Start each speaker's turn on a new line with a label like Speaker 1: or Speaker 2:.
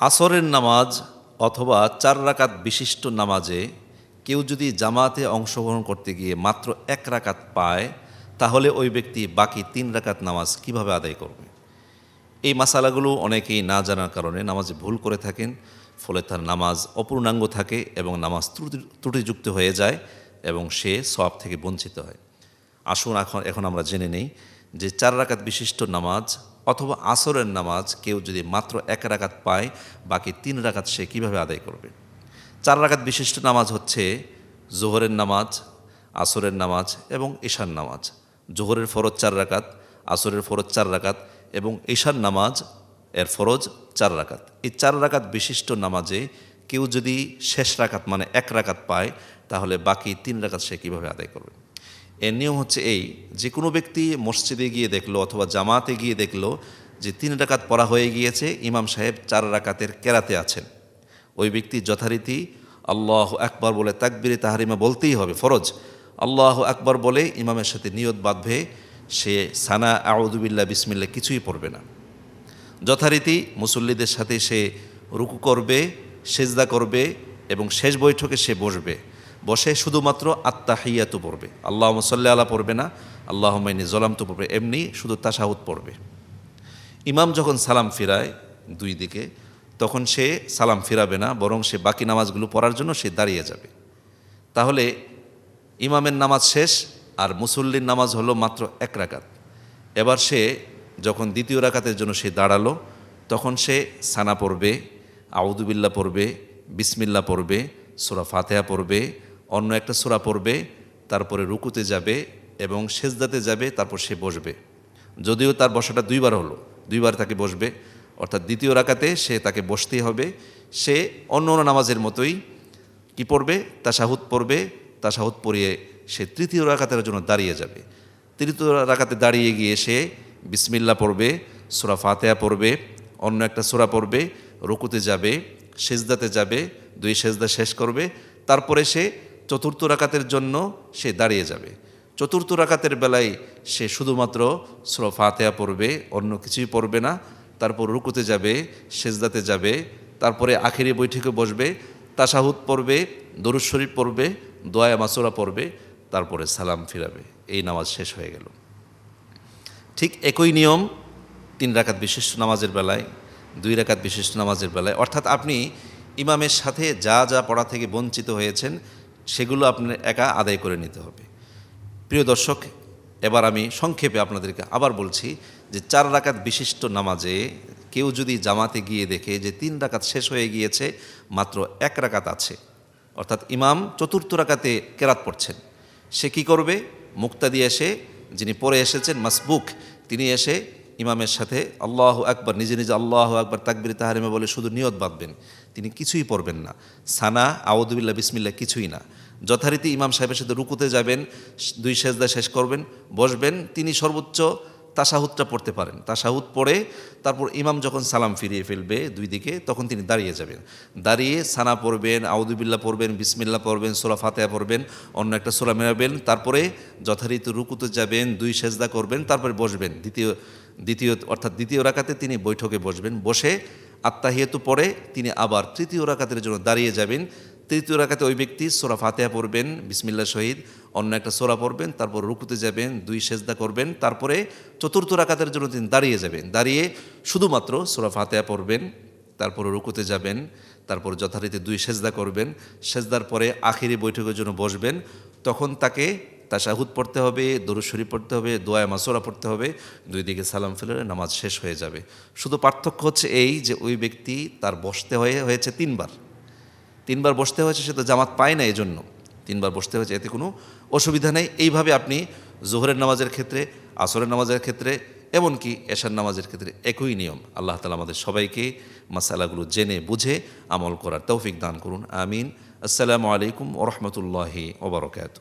Speaker 1: আসরের নামাজ অথবা চার রাকাত বিশিষ্ট নামাজে কেউ যদি জামাতে অংশগ্রহণ করতে গিয়ে মাত্র এক রাকাত পায়, তাহলে ওই ব্যক্তি বাকি তিন রাকাত নামাজ কীভাবে আদায় করবে? এই মাসালাগুলো অনেকেই না জানার কারণে নামাজে ভুল করে থাকেন, ফলে তার নামাজ অপূর্ণাঙ্গ থাকে এবং নামাজ ত্রুটি, ত্রুটিযুক্ত হয়ে যায় এবং সে সব থেকে বঞ্চিত হয়। আসুন এখন এখন আমরা জেনে নেই যে চার রাকাত বিশিষ্ট নামাজ অথবা আসরের নামাজ কেউ যদি মাত্র এক রাকাত পায়, বাকি তিন রাকাত সে কীভাবে আদায় করবে? চার রাকাত বিশিষ্ট নামাজ হচ্ছে জোহরের নামাজ, আসরের নামাজ এবং ঈশার নামাজ। জোহরের ফরজ চার রাকাত, আসরের ফরজ চার রাকাত এবং ঈশার নামাজ এর ফরজ চার রাকাত। এই চার রাকাত বিশিষ্ট নামাজে কেউ যদি শেষ রাকাত মানে এক রাকাত পায়, তাহলে বাকি তিন রাকাত সে কীভাবে আদায় করবে? এর নিয়ম হচ্ছে এই, যে কোনো ব্যক্তি মসজিদে গিয়ে দেখল অথবা জামাতে গিয়ে দেখল যে তিন রাকাত পড়া হয়ে গিয়েছে, ইমাম সাহেব চার রাকাতের কেরাতে আছেন। ওই ব্যক্তি যথারীতি আল্লাহ আকবর বলে তাকবিরে তাহারিমা বলতেই হবে, ফরজ। আল্লাহ আকবর বলে ইমামের সাথে নিয়ত বাঁধবে, সে সানা আউদুবিল্লা বিসমিল্লা কিছুই পড়বে না। যথারীতি মুসল্লিদের সাথে সে রুকু করবে, সেজদা করবে এবং শেষ বৈঠকে সে বসবে। বসে শুধুমাত্র আত্মা আত্মাহিয়াতু পড়বে। আল্লাহ মসল্লা আল্লাহ পড়বে না আল্লাহ মাইনি জলাম তো পড়বে। এমনি শুধু তাসাহুদ পড়বে। ইমাম যখন সালাম ফিরায় দুই দিকে, তখন সে সালাম ফিরাবে না, বরং সে বাকি নামাজগুলো পড়ার জন্য সে দাঁড়িয়ে যাবে। তাহলে ইমামের নামাজ শেষ আর মুসল্লির নামাজ হলো মাত্র এক রাকাত। এবার সে যখন দ্বিতীয় রাকাতের জন্য সে দাঁড়াল, তখন সে সানা পড়বে আউদুবিল্লা পড়বে বিসমিল্লা পড়বে, সোরা ফাতেহা পড়বে অন্য একটা সোরা পড়বে, তারপরে রুকুতে যাবে এবং সেজদাতে যাবে, তারপর সে বসবে। যদিও তার বসাটা দুইবার হলো, দুইবার তাকে বসবে। অর্থাৎ দ্বিতীয় রাকাতে সে তাকে বসতেই হবে। সে অন্য অন্য নামাজের মতোই কি পড়বে? তাসাহুদ পড়বে। তাসাহুদ পড়িয়ে সে তৃতীয় রাকাতের জন্য দাঁড়িয়ে যাবে। তৃতীয় রাকাতে দাঁড়িয়ে গিয়ে সে বিসমিল্লা পড়বে, সোরা ফাতেহা পড়বে, অন্য একটা সোরা পড়বে, রুকুতে যাবে, সেজদাতে যাবে, দুই সেজদা শেষ করবে। তারপরে সে চতুর্থ রাকাতের জন্য সে দাঁড়িয়ে যাবে। চতুর্থ রাকাতের বেলায় সে শুধুমাত্র ফাতেহা পড়বে, অন্য কিছুই পড়বে না। তারপর রুকুতে যাবে, সেজদাতে যাবে, তারপরে আখেরি বৈঠকে বসবে তাসাহুদ পড়বে, দরুদ শরীফ পড়বে, দোয়া মাসুরা পড়বে, তারপরে সালাম ফিরাবে। এই নামাজ শেষ হয়ে গেল। ঠিক একই নিয়ম তিন রাকাত বিশিষ্ট নামাজের বেলায়, দুই রাকাত বিশিষ্ট নামাজের বেলায়। অর্থাৎ আপনি ইমামের সাথে যা যা পড়া থেকে বঞ্চিত হয়েছেন সেগুলো আপনার একা আদায় করে নিতে হবে। প্রিয় দর্শক, এবার আমি সংক্ষেপে আপনাদেরকে আবার বলছি যে চার রাকাত বিশিষ্ট নামাজে কেউ যদি জামাতে গিয়ে দেখে যে তিন রাকাত শেষ হয়ে গিয়েছে, মাত্র এক রাকাত আছে। অর্থাৎ ইমাম চতুর্থ রাকাতে কেরাত পড়ছেন। সে কি করবে? মুক্তাদি এসে, যিনি পরে এসেছেন, মাসবুক, তিনি এসে ইমামের সাথে আল্লাহ আকবর, নিজে নিজে আল্লাহ আকবর তাকবির তাহারিমে বলে শুধু নিয়ত বাঁধবেন। তিনি কিছুই পড়বেন না। সানা আউদুবিল্লা বিসমিল্লা কিছুই না। যথারীতি ইমাম সাহেবের সাথে রুকুতে যাবেন, দুই সেজদা শেষ করবেন, বসবেন, তিনি সর্বোচ্চ তাসাহুদটা পড়তে পারেন। তাসাহুদ পড়ে তারপর ইমাম যখন সালাম ফিরিয়ে ফেলবে দুই দিকে, তখন তিনি দাঁড়িয়ে যাবেন। দাঁড়িয়ে সানা পড়বেন আউদুবিল্লা পড়বেন বিসমিল্লা পড়বেন সোলা ফাতেহা পড়বেন, অন্য একটা সোলা মেরাবেন, তারপরে যথারীতি রুকুতে যাবেন, দুই সেজদা করবেন, তারপরে বসবেন। দ্বিতীয় দ্বিতীয়, অর্থাৎ দ্বিতীয় রাকাতে তিনি বৈঠকে বসবেন। বসে আত্মাহিয়েতু পরে তিনি আবার তৃতীয় রাকাতের জন্য দাঁড়িয়ে যাবেন। তৃতীয় রাকাতে ওই ব্যক্তি সোরা ফাতেহা পড়বেন বিসমিল্লা শহীদ। অন্য একটা সোরা পড়বেন, তারপর রুকুতে যাবেন, দুই সেজদা করবেন, তারপরে চতুর্থ রাকাতের জন্য তিনি দাঁড়িয়ে যাবেন। দাঁড়িয়ে শুধুমাত্র সোরা ফাতেহা পড়বেন, তারপর রুকুতে যাবেন, তারপর যথারীতি দুই সেজদা করবেন। সেজদার পরে আখেরি বৈঠকের জন্য বসবেন। তখন তাকে তাশাহুদ পড়তে হবে দরুদ শরীফ পড়তে হবে দোয়া মাসোরা পড়তে হবে, দুই দিকে সালাম ফেলে নামাজ শেষ হয়ে যাবে। শুধু পার্থক্য হচ্ছে এই যে ওই ব্যক্তি তার বসতে হয়ে, হয়েছে তিনবার। তিনবার বসতে হয়েছে, সে তো জামাত পায় না এই জন্য তিনবার বসতে হয়েছে, এতে কোনো অসুবিধা নেই। এইভাবে আপনি জোহরের নামাজের ক্ষেত্রে, আসরের নামাজের ক্ষেত্রে, এমনকি এশার নামাজের ক্ষেত্রে একই নিয়ম। আল্লাহ তালা আমাদের সবাইকে মাসালাগুলো জেনে, বুঝে আমল করার তৌফিক দান করুন। আমিন। আসসালামু আলাইকুম ওরহমতুল্লাহি ওবরকাত